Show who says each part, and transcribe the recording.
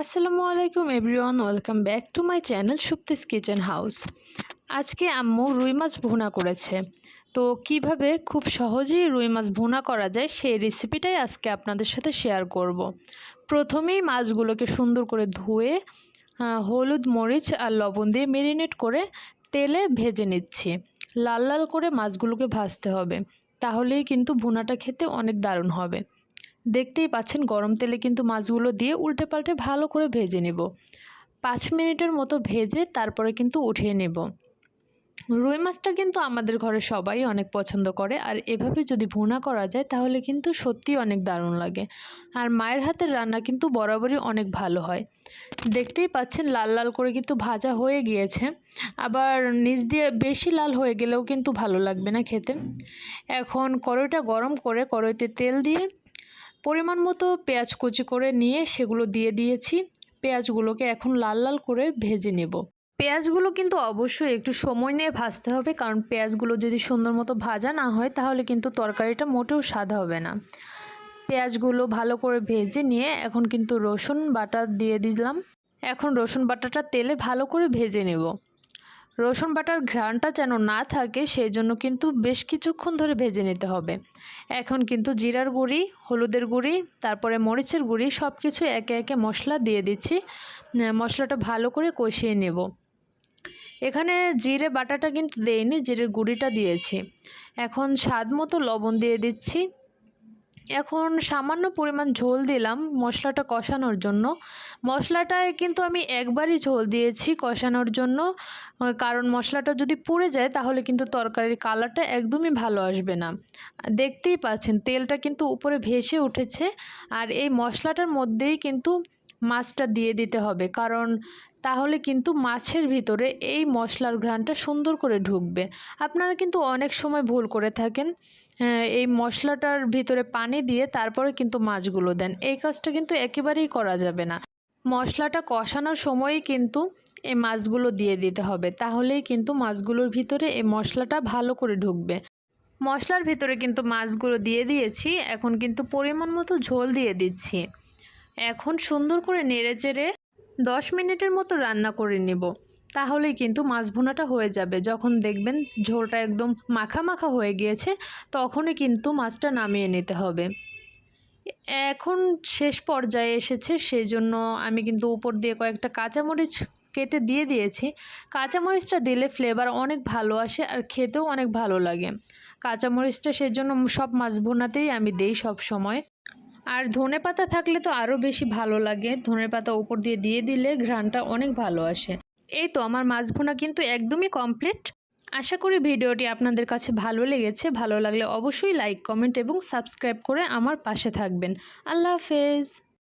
Speaker 1: আসসালামু আলাইকুম everyone, welcome back to my channel Supti's kitchen house. আজকে আম্মু রুই মাছ ভুনা করেছে। তো কীভাবে খুব সহজেই রুই মাছ ভুনা করা যায় সেই রেসিপিটাই আজকে আপনাদের সাথে শেয়ার করব। প্রথমেই মাছগুলোকে সুন্দর করে ধুয়ে হলুদ, মরিচ আর লবণ দিয়ে মেরিনেট করে তেলে ভেজে নিচ্ছি। লাল লাল করে মাছগুলোকে ভাজতে হবে। তাহলেই কিন্তু ভুনাটা খেতে অনেক দারুণ হবে। দেখতেই পাচ্ছেন গরম তেলে কিন্তু মাছগুলো দিয়ে উল্টে পাল্টে ভালো করে ভেজে নেব। পাঁচ মিনিটের মতো ভেজে তারপরে কিন্তু উঠিয়ে নেব। রুই মাছটা কিন্তু আমাদের ঘরে সবাই অনেক পছন্দ করে আর এভাবে যদি ভুনা করা যায় তাহলে কিন্তু সত্যিই অনেক দারুণ লাগে। আর মায়ের হাতের রান্না কিন্তু বরাবরই অনেক ভালো হয়। দেখতেই পাচ্ছেন লাল লাল করে কিন্তু ভাজা হয়ে গিয়েছে। আবার নিচ দিয়ে বেশি লাল হয়ে গেলেও কিন্তু ভালো লাগবে না খেতে। এখন কড়াইটা গরম করে কড়াইতে তেল দিয়ে পরিমাণ মতো পেঁয়াজ কুচি করে নিয়ে সেগুলো দিয়ে দিয়েছি। পেঁয়াজগুলোকে এখন লাল লাল করে ভেজে নেব। পেঁয়াজগুলো কিন্তু অবশ্যই একটু সময় নিয়ে ভাজতে হবে, কারণ পেঁয়াজগুলো যদি সুন্দর মতো ভাজা না হয়, তাহলে কিন্তু তরকারিটা মোটেও স্বাদ হবে না। পেঁয়াজগুলো ভালো করে ভেজে নিয়ে এখন কিন্তু রসুন বাটা দিয়ে দিলাম। এখন রসুন বাটাটা তেলে ভালো করে ভেজে নেব। রসুন বাটার ঘ্রাণটা যেন না থাকে সেই জন্য কিন্তু বেশ কিছুক্ষণ ধরে ভেজে নিতে হবে। এখন কিন্তু জিরার গুঁড়ি, হলুদের গুঁড়ি, তারপরে মরিচের গুঁড়ি সব কিছু একে একে মশলা দিয়ে দিচ্ছি। মশলাটা ভালো করে কষিয়ে নেব। এখানে জিরে বাটাটা কিন্তু দেইনি, জিরের গুঁড়িটা দিয়েছি। এখন স্বাদ মতো লবণ দিয়ে দিচ্ছি। এখন সামান্য পরিমাণ ঝোল দিলাম মশলাটা কষানোর জন্য। মশলাটায় কিন্তু আমি একবারই ঝোল দিয়েছি কষানোর জন্য। কারণ মশলাটা যদি পুড়ে যায় তাহলে কিন্তু তরকারির কালারটা একদমই ভালো আসবে না। দেখতেই পাচ্ছেন তেলটা কিন্তু উপরে ভেসে উঠেছে। আর এই মশলাটার মধ্যেই কিন্তু মাছটা দিয়ে দিতে হবে। কারণ তাহলে কিন্তু মাছের ভিতরে এই মশলার ঘ্রাণটা সুন্দর করে ঢুকবে। আপনারা কিন্তু অনেক সময় ভুল করে থাকেন। এই মশলাটার ভিতরে পানি দিয়ে তারপরে কিন্তু মাছগুলো দেন। এই কাজটা কিন্তু একেবারেই করা যাবে না। মশলাটা কষানোর সময়ই কিন্তু এই মাছগুলো দিয়ে দিতে হবে। তাহলেই কিন্তু মাছগুলোর ভিতরে এই মশলাটা ভালো করে ঢুকবে। মশলার ভিতরে কিন্তু মাছগুলো দিয়ে দিয়েছি। এখন কিন্তু পরিমাণ মতো ঝোল দিয়ে দিচ্ছি। এখন সুন্দর করে নেড়ে চেড়ে দশ মিনিটের মতো রান্না করে নেব। তাহলেই কিন্তু মাছ ভুনাটা হয়ে যাবে। যখন দেখবেন ঝোলটা একদম মাখা মাখা হয়ে গিয়েছে, তখনই কিন্তু মাছটা নামিয়ে নিতে হবে। এখন শেষ পর্যায়ে এসেছে সেই জন্য আমি কিন্তু উপর দিয়ে কয়েকটা কাঁচামরিচ কেটে দিয়ে দিয়েছি। কাঁচামরিচটা দিলে ফ্লেভার অনেক ভালো আসে আর খেতেও অনেক ভালো লাগে। কাঁচামরিচটা সেজন্য সব মাছ ভুনাতেই আমি দেই সব সময় আর ধনে পাতা থাকলে তো আরও বেশি ভালো লাগে। ধনে পাতা উপর দিয়ে দিয়ে দিলে ঘ্রাণটা অনেক ভালো আসে। এই তো আমার মাছ ভোনা কিন্তু একদমই কমপ্লিট আশা করি ভিডিওটি আপনাদের কাছে ভালো লেগেছে। ভালো লাগলে অবশ্যই লাইক কমেন্ট এবং সাবস্ক্রাইব করে আমার পাশে থাকবেন। আল্লাহ হাফেজ।